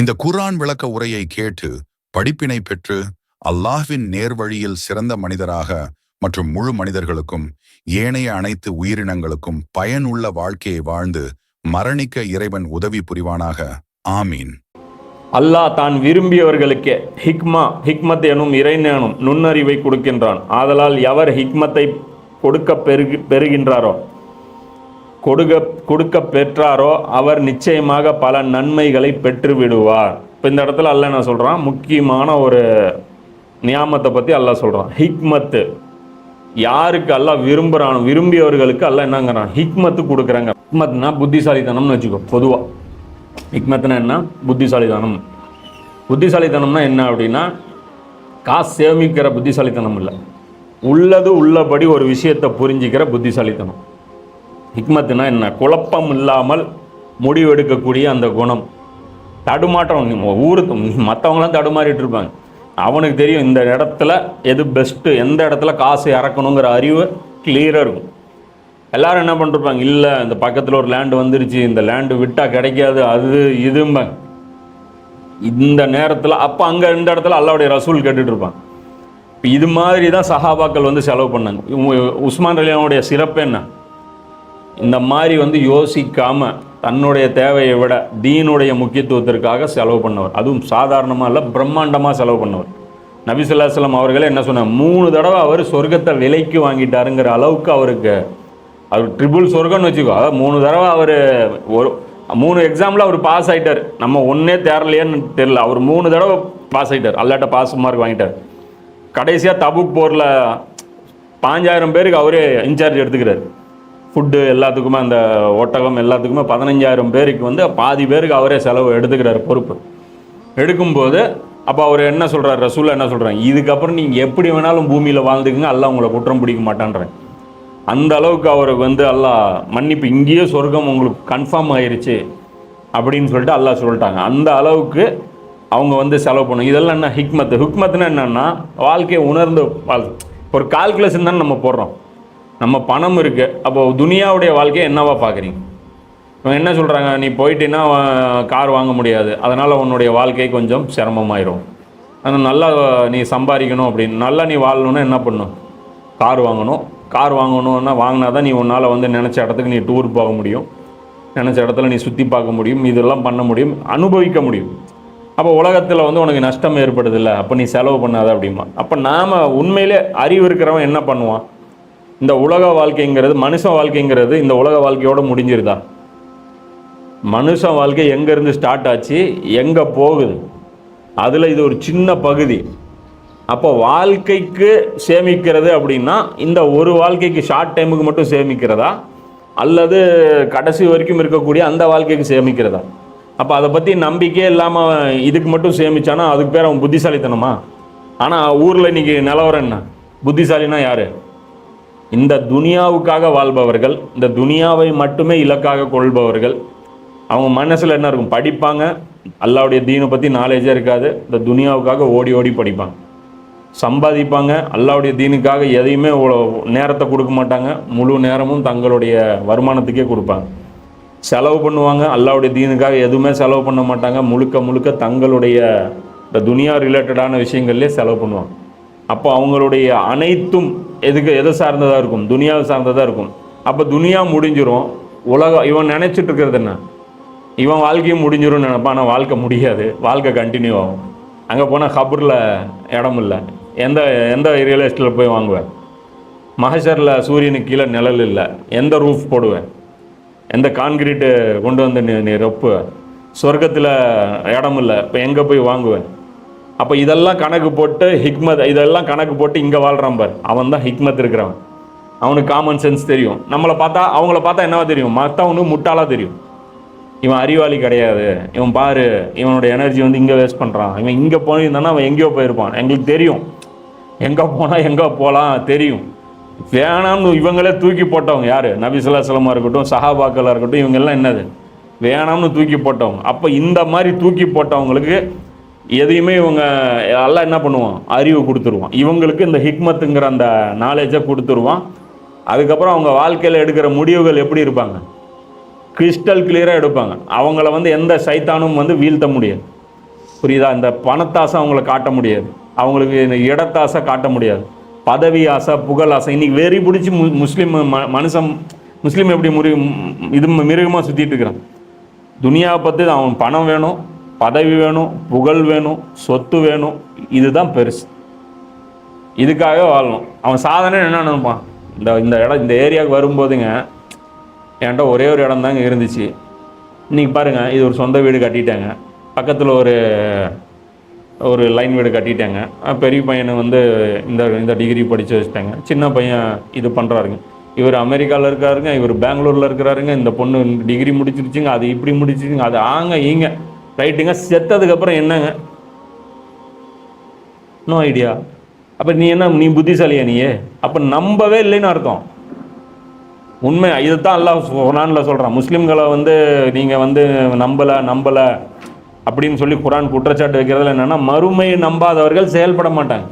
இந்த குர்ஆன் விளக்க உரையை கேட்டு படிப்பினை பெற்று அல்லாஹ்வின் நேர்வழியில் சிறந்த மனிதராக மற்றும் முழு மனிதர்களுக்கும் ஏனைய அனைத்து உயிரினங்களுக்கும் பயனுள்ள வாழ்க்கையை வாழ்ந்து மரணிக்க இறைவன் உதவி புரிவானாக. ஆமீன். அல்லாஹ் தான் விரும்பியவர்களுக்கே ஹிக்மா ஹிக்மத் எனும் இறைஞனும் நுண்ணறிவை கொடுக்கின்றான். ஆதலால் எவர் ஹிக்மத்தை கொடுக்க பெருகி பெறுகின்றாரோ கொடுக்க கொடுக்க பெற்றாரோ அவர் நிச்சயமாக பல நன்மைகளை பெற்று விடுவார் இப்போ இந்த இடத்துல அல்ல என்ன சொல்கிறான் முக்கியமான ஒரு நியாமத்தை பற்றி அல்லா சொல்கிறான் ஹிக்மத்து. யாருக்கு அல்ல விரும்புகிறானோ விரும்பியவர்களுக்கு அல்ல என்னங்கிறான். ஹிக்மத்து கொடுக்குறாங்க. ஹிக்மத்னா புத்திசாலித்தனம்னு வச்சுக்கோ பொதுவாக ஹிக்மத்னா என்ன? புத்திசாலித்தனம். புத்திசாலித்தனம்னா என்ன அப்படின்னா காசு சேமிக்கிற புத்திசாலித்தனம் இல்லை. உள்ளது உள்ளபடி ஒரு விஷயத்தை புரிஞ்சிக்கிற புத்திசாலித்தனம். ஹிக்மத்துனா என்ன? குழப்பம் இல்லாமல் முடிவெடுக்கக்கூடிய அந்த குணம். தடுமாற்றம் நீ- ஊரு மற்றவங்களாம் தடுமாறிட்டு இருப்பாங்க. அவனுக்கு தெரியும் இந்த இடத்துல எது பெஸ்ட்டு எந்த இடத்துல காசு இறக்கணுங்கிற அறிவு கிளியராக இருக்கும். எல்லோரும் என்ன பண்ணிருப்பாங்க? இல்லை இந்த பக்கத்தில் ஒரு லேண்டு வந்துருச்சு இந்த லேண்டு விட்டால் கிடைக்காது அது இதும்பாங்க இந்த நேரத்தில் அப்போ அங்கே இந்த இடத்துல அல்லாவுடைய ரசூல் கேட்டுட்டு இருப்பான் இப்போ இது மாதிரி தான் சஹாபாக்கள் வந்து செலவு பண்ணாங்க. உ- உஸ்மான் ரலியானுடைய சிறப்பு என்ன? இந்த மாதிரி வந்து யோசிக்காமல் தன்னுடைய தேவையை விட தீனுடைய முக்கியத்துவத்திற்காக செலவு பண்ணவர். அதுவும் சாதாரணமாக இல்லை பிரம்மாண்டமாக செலவு பண்ணவர். நபி அவர்களே என்ன சொன்னார்? மூணு தடவை அவர் சொர்க்கத்தை விலைக்கு வாங்கிட்டாருங்கிற அளவுக்கு அவருக்கு அவர் ட்ரிபிள் சொர்க்கம்னு வச்சுக்கோ. அதாவது மூணு தடவை அவர் ஒரு மூணு எக்ஸாமில் அவர் பாஸ் ஆகிட்டார் நம்ம ஒன்றே தேரலையேன்னு தெரில அவர் மூணு தடவை பாஸ் ஆகிட்டார் அல்லாட்ட பாஸ் மார்க் வாங்கிட்டார். கடைசியாக தபுக் போரில் பாஞ்சாயிரம் பேருக்கு அவரே இன்சார்ஜ் எடுத்துக்கிறார். ஃபுட்டு எல்லாத்துக்குமே அந்த ஒட்டகம் எல்லாத்துக்குமே பதினஞ்சாயிரம் பேருக்கு வந்து பாதி பேருக்கு அவரே செலவு எடுத்துக்கிறார் பொறுப்பு. எடுக்கும்போது அப்போ அவர் என்ன சொல்கிறார் ரசூலா என்ன சொல்கிறாங்க இதுக்கப்புறம் நீங்கள் எப்படி வேணாலும் பூமியில் வாழ்ந்துக்குங்க எல்லாம் உங்களை குற்றம் பிடிக்க மாட்டான்றேன். அந்த அளவுக்கு அவருக்கு வந்து அல்லாஹ் மன்னிப்பு இங்கேயே சொர்க்கம் உங்களுக்கு கன்ஃபார்ம் ஆயிடுச்சு அப்படின்னு சொல்லிட்டு அல்லாஹ் சொல்லிட்டாங்க. அந்த அளவுக்கு அவங்க வந்து செலவு பண்ணும் இதெல்லாம் என்ன ஹிக்மத்து? ஹிக்மத்னா என்னென்னா வாழ்க்கையை உணர்ந்து ஒரு கால்குலேஷன் தானே நம்ம போடுறோம். நம்ம பணம் இருக்குது அப்போது துனியாவுடைய வாழ்க்கையை என்னவா பார்க்குறீங்க? இவங்க என்ன சொல்கிறாங்க நீ போயிட்டீன்னா கார் வாங்க முடியாது. அதனால் உன்னுடைய வாழ்க்கை கொஞ்சம் சிரமமாயிரும். ஆனால் நல்லா நீ சம்பாதிக்கணும் அப்படின்னு. நல்லா நீ வாழணுன்னா என்ன பண்ணும் கார் வாங்கணும். கார் வாங்கணும்னா வாங்கினா தான் நீ உன்னால் வந்து நினச்ச இடத்துக்கு நீ டூர் போக முடியும். நினச்ச இடத்துல நீ சுற்றி பார்க்க முடியும். இதெல்லாம் பண்ண முடியும். அனுபவிக்க முடியும். அப்போ உலகத்தில் வந்து உனக்கு நஷ்டம் ஏற்படுதில்லை. அப்போ நீ செலவு பண்ணாத அப்படிமா அப்போ நாம் உண்மையிலே அறிவு இருக்கிறவன் என்ன பண்ணுவான்? இந்த உலக வாழ்க்கைங்கிறது மனுஷ வாழ்க்கைங்கிறது இந்த உலக வாழ்க்கையோட முடிஞ்சிருதா? மனுஷ வாழ்க்கை எங்கேருந்து ஸ்டார்ட் ஆச்சு? எங்கே போகுது? அதில் இது ஒரு சின்ன பகுதி. அப்போ வாழ்க்கைக்கு சேமிக்கிறது அப்படின்னா இந்த ஒரு வாழ்க்கைக்கு ஷார்ட் டைமுக்கு மட்டும் சேமிக்கிறதா? அல்லது கடைசி வரைக்கும் இருக்கக்கூடிய அந்த வாழ்க்கைக்கு சேமிக்கிறதா? அப்போ அதை பற்றி நம்பிக்கையே இல்லாமல் இதுக்கு மட்டும் சேமிச்சானா அதுக்கு பேர் அவன் புத்திசாலித்தனமா? ஆனால் ஊரில் இன்றைக்கி நிலவரம் என்ன? புத்திசாலினா யார்? இந்த துனியாவுக்காக வாழ்பவர்கள் இந்த துனியாவை மட்டுமே இலக்காக கொள்பவர்கள் அவங்க மனசில் என்ன இருக்கும்? படிப்பாங்க அல்லாவுடைய தீனை பற்றி நாலேஜே இருக்காது இந்த துனியாவுக்காக ஓடி ஓடி படிப்பாங்க. சம்பாதிப்பாங்க அல்லாவுடைய தீனுக்காக எதையுமே நேரத்தை கொடுக்க மாட்டாங்க முழு நேரமும் தங்களுடைய வருமானத்துக்கே கொடுப்பாங்க. செலவு பண்ணுவாங்க அல்லாவுடைய தீனுக்காக எதுவுமே செலவு பண்ண மாட்டாங்க முழுக்க முழுக்க தங்களுடைய இந்த துனியா ரிலேட்டடான விஷயங்கள்லேயே செலவு பண்ணுவாங்க. அப்போ அவங்களுடைய அனைத்தும் எதுக்கு எதை சார்ந்ததாக இருக்கும்? துனியாவை சார்ந்ததாக இருக்கும். அப்போ துனியா முடிஞ்சிரும். உலகம் இவன் நினச்சிட்டு இருக்கிறது என்ன? இவன் வாழ்க்கையும் முடிஞ்சிரும்னு நினப்பான். ஆனால் வாழ்க்கை முடியாது. வாழ்க்கை கண்டினியூ ஆகும். அங்கே போனால் ஹபரில் இடம் இல்லை. எந்த எந்த ரியல் எஸ்டேட்டில் போய் வாங்குவேன்? மகசரில் சூரியனுக்கு கீழே நிழல் இல்லை. எந்த ரூஃப் போடுவேன்? எந்த கான்கிரீட்டு கொண்டு வந்து நீ நீ ரொப்பு சொர்க்கத்தில் இடம் இல்லை. இப்போ எங்கே போய் வாங்குவேன்? அப்போ இதெல்லாம் கணக்கு போட்டு ஹிக்மத் இதெல்லாம் கணக்கு போட்டு இங்கே வாழ்கிறான் பார். அவன் தான் ஹிக்மத் இருக்கிறவன். அவனுக்கு காமன் சென்ஸ் தெரியும். நம்மளை பார்த்தா அவங்கள பார்த்தா என்னவா தெரியும்? மற்றவனுக்கு முட்டாளாக தெரியும். இவன் அறிவாளி கிடையாது. இவன் பாரு இவனோட எனர்ஜி வந்து இங்கே வேஸ்ட் பண்ணுறான் இவன் இங்கே போயிருந்தானா அவன் எங்கேயோ போயிருப்பான். எங்களுக்கு தெரியும். எங்கே போனால் எங்கே போகலாம் தெரியும். வேணாம்னு இவங்களே தூக்கி போட்டவங்க யார்? நபிசுல்லாசலமாக இருக்கட்டும் சஹாபாக்களாக இருக்கட்டும் இவங்கெல்லாம் என்னது? வேணாம்னு தூக்கி போட்டவங்க. அப்போ இந்த மாதிரி தூக்கி போட்டவங்களுக்கு எதையுமே இவங்க எல்லாம் என்ன பண்ணுவான்? அறிவு கொடுத்துருவான். இவங்களுக்கு இந்த ஹிக்மத்துங்கிற அந்த நாலேஜை கொடுத்துருவான். அதுக்கப்புறம் அவங்க வாழ்க்கையில் எடுக்கிற முடிவுகள் எப்படி இருப்பாங்க? கிறிஸ்டல் கிளியராக எடுப்பாங்க. அவங்கள வந்து எந்த சைத்தானும் வந்து வீழ்த்த முடியாது. புரியுதா? இந்த பணத்தாசை அவங்கள காட்ட முடியாது. அவங்களுக்கு இந்த இடத்தாசை காட்ட முடியாது. பதவி ஆசை புகழ் ஆசை. இன்றைக்கி வெறி பிடிச்சி மு முஸ்லீம் ம மனுஷன் முஸ்லீம் எப்படி முறி இது மிருகமாக சுற்றிட்டு இருக்கிறான்? துனியாவை பற்றி அவன் பணம் வேணும் பதவி வேணும் புகழ் வேணும் சொத்து வேணும் இதுதான் பெருசு. இதுக்காகவே வாழணும். அவன் சாதனை என்ன நினைப்பான்? இந்த இந்த இடம் இந்த ஏரியாவுக்கு வரும்போதுங்க என்கிட்ட ஒரே ஒரு இடம் தாங்க இருந்துச்சு. இன்னைக்கு பாருங்கள் இது ஒரு சொந்த வீடு கட்டிட்டாங்க. பக்கத்தில் ஒரு ஒரு லைன் வீடு கட்டிட்டாங்க. பெரிய பையனை வந்து இந்த இந்த டிகிரி படித்து வச்சுட்டாங்க. சின்ன பையன் இது பண்ணுறாருங்க இவர் அமெரிக்காவில் இருக்காருங்க இவர் பெங்களூரில் இருக்கிறாருங்க இந்த பொண்ணு டிகிரி முடிச்சிருச்சுங்க அது இப்படி முடிச்சிருச்சுங்க அது ஆங்க ஈங்க. ரைட்டுங்க செத்ததுக்கப்புறம் என்னங்க? நோ ஐடியா அப்போ நீ என்ன நீ புத்திசாலியா நீயே? அப்போ நம்பவே இல்லைன்னு அர்த்தம். உண்மை இதுதான் அல்லாஹ் குரானில் சொல்கிறான் முஸ்லீம்களை வந்து நீங்கள் வந்து நம்பலை நம்பலை அப்படின்னு சொல்லி குரான் குற்றச்சாட்டு வைக்கிறதுல என்னென்னா மறுமையை நம்பாதவர்கள் செயல்பட மாட்டாங்க.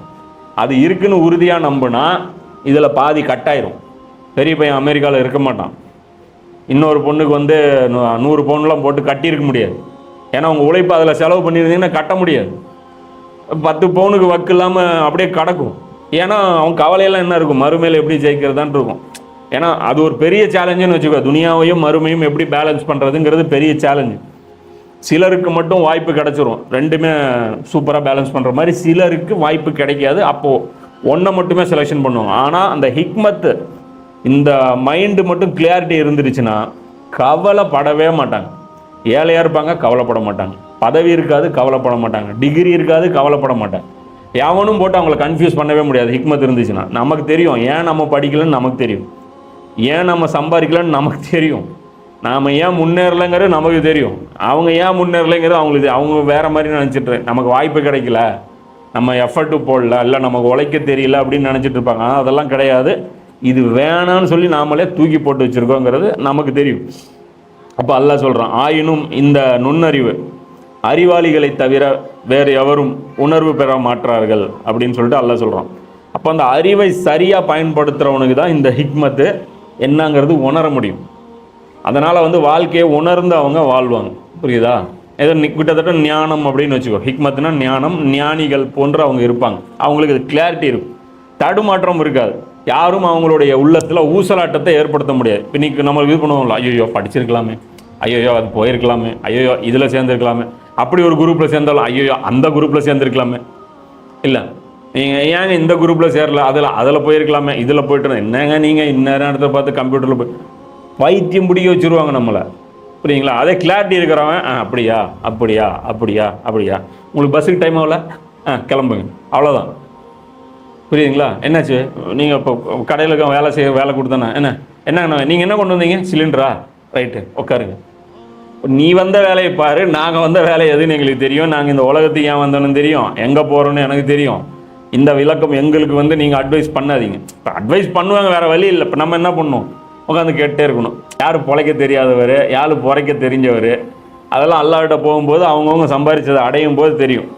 அது இருக்குன்னு உறுதியாக நம்புனா இதில் பாதி கட்டாயிரும். பெரிய பையன் அமெரிக்காவில் இருக்க மாட்டான். இன்னொரு பொண்ணுக்கு வந்து நூ- நூறு பவுன்லாம் போட்டு கட்டியிருக்க முடியாது. ஏன்னா உங்கள் உழைப்பு அதில் செலவு பண்ணியிருந்தீங்கன்னா கட்ட முடியாது. பத்து பவுனுக்கு வக்கு இல்லாமல் அப்படியே கிடக்கும். ஏன்னா அவன் கவலையெல்லாம் என்ன இருக்கும்? மறுமையில் எப்படி ஜெயிக்கிறதான்னு இருக்கும். ஏன்னா அது ஒரு பெரிய சேலஞ்சுன்னு வச்சுக்கோ. துனியாவையும் மறுமையும் எப்படி பேலன்ஸ் பண்ணுறதுங்கிறது பெரிய சேலஞ்சு சிலருக்கு மட்டும் வாய்ப்பு கிடைச்சிரும். ரெண்டுமே சூப்பராக பேலன்ஸ் பண்ணுற மாதிரி சிலருக்கு வாய்ப்பு கிடைக்காது. அப்போது ஒன்றை மட்டுமே செலெக்ஷன் பண்ணுவோம் ஆனால் அந்த ஹிக்மத்து இந்த மைண்டு மட்டும் கிளியாரிட்டி இருந்துருச்சுன்னா கவலைப்படவே மாட்டாங்க. ஏழையாக இருப்பாங்க கவலைப்பட மாட்டாங்க. பதவி இருக்காது கவலைப்பட மாட்டாங்க. டிகிரி இருக்காது கவலைப்பட மாட்டாங்க. எவனும் போட்டு அவங்கள கன்ஃபியூஸ் பண்ணவே முடியாது. ஹிக்மத் இருந்துச்சுன்னா. நமக்கு தெரியும். ஏன் நம்ம படிக்கலன்னு நமக்கு தெரியும். ஏன் நம்ம சம்பாதிக்கலன்னு நமக்கு தெரியும். நாம் ஏன் முன்னேறலைங்கிறது நமக்கு தெரியும். அவங்க ஏன் முன்னேறலைங்கிறது அவங்களுக்கு அவங்க வேறு மாதிரி நினச்சிட்டு நமக்கு வாய்ப்பு கிடைக்கல. நம்ம எஃபர்ட்டு போடல. இல்லை நமக்கு உழைக்க தெரியல அப்படின்னு நினச்சிட்டு இருப்பாங்க. ஆனால் அதெல்லாம் கிடையாது. இது வேணான்னு சொல்லி நாமளே தூக்கி போட்டு வச்சுருக்கோங்கிறது நமக்கு தெரியும். அப்போ அல்லாஹ் சொல்கிறான் ஆயினும் இந்த நுண்ணறிவு அறிவாளிகளை தவிர வேறு எவரும் உணர்வு பெற மாட்டார்கள் அப்படின்னு சொல்லிட்டு அல்லாஹ் சொல்கிறான் அப்போ அந்த அறிவை சரியாக பயன்படுத்துகிறவனுக்கு தான் இந்த ஹிக்மத்து என்னங்கிறது உணர முடியும். அதனால் வந்து வாழ்க்கையை உணர்ந்து அவங்க வாழ்வாங்க. புரியுதா? ஏதோ கிட்டத்தட்ட ஞானம் அப்படின்னு வச்சுக்கோ. ஹிக்மத்னா ஞானம் ஞானிகள் போன்று அவங்க இருப்பாங்க. அவங்களுக்கு கிளாரிட்டி இருக்கும். தடுமாற்றம் இருக்காது. யாரும் அவங்களுடைய உள்ளத்தில் ஊசலாட்டத்தை ஏற்படுத்த முடியாது. இப்போ இன்னைக்கு நம்ம இது பண்ணுவோம்ல ஐயோ படிச்சிருக்கலாமே ஐயோ அது போயிருக்கலாமே ஐயோ இதில் சேர்ந்துருக்கலாமே. அப்படி ஒரு குரூப்பில் சேர்ந்தாலும் ஐயோ அந்த குரூப்பில் சேர்ந்துருக்கலாமே. இல்லை நீங்கள் ஏங்க இந்த குரூப்பில் சேரல அதில் அதில் போயிருக்கலாமே இதில் போயிட்டு என்னங்க நீங்கள் இந்நேரம் இடத்த பார்த்து கம்ப்யூட்டரில் போய் பைத்தியம் பிடிக்க வச்சுருவாங்க நம்மளை. புரியுங்களா அதே கிளாரிட்டி இருக்கிறவன் ஆ அப்படியா அப்படியா அப்படியா அப்படியா. உங்களுக்கு பஸ்ஸுக்கு டைம் ஆகல? ஆ கிளம்புங்க. அவ்வளோதான் புரியுதுங்களா? என்னாச்சு? நீங்கள் இப்போ கடையில் இருக்க வேலை செய்ய வேலை கொடுத்தானே? என்ன? என்ன நீங்கள் என்ன கொண்டு வந்தீங்க? சிலிண்டரா? ரைட்டு உட்காருங்க. நீ வந்த வேலையை பாரு நாங்கள் வந்த வேலை எதுன்னு எங்களுக்கு தெரியும். நாங்கள் இந்த உலகத்துக்கு ஏன் வந்தோன்னு தெரியும். எங்கே போகிறோன்னு எனக்கு தெரியும். இந்த விளக்கம் எங்களுக்கு வந்து நீங்கள் அட்வைஸ் பண்ணாதீங்க. இப்போ அட்வைஸ் பண்ணுவாங்க வேறு வழி இல்லை. இப்போ நம்ம என்ன பண்ணணும் உட்காந்து கேட்டே இருக்கணும். யார் பொழைக்க தெரியாதவர்? யார் பொழைக்க தெரிஞ்சவர்? அதெல்லாம் அல்லாவிட்ட போகும்போது அவங்கவுங்க சம்பாரிச்சதை அடையும் போது தெரியும்.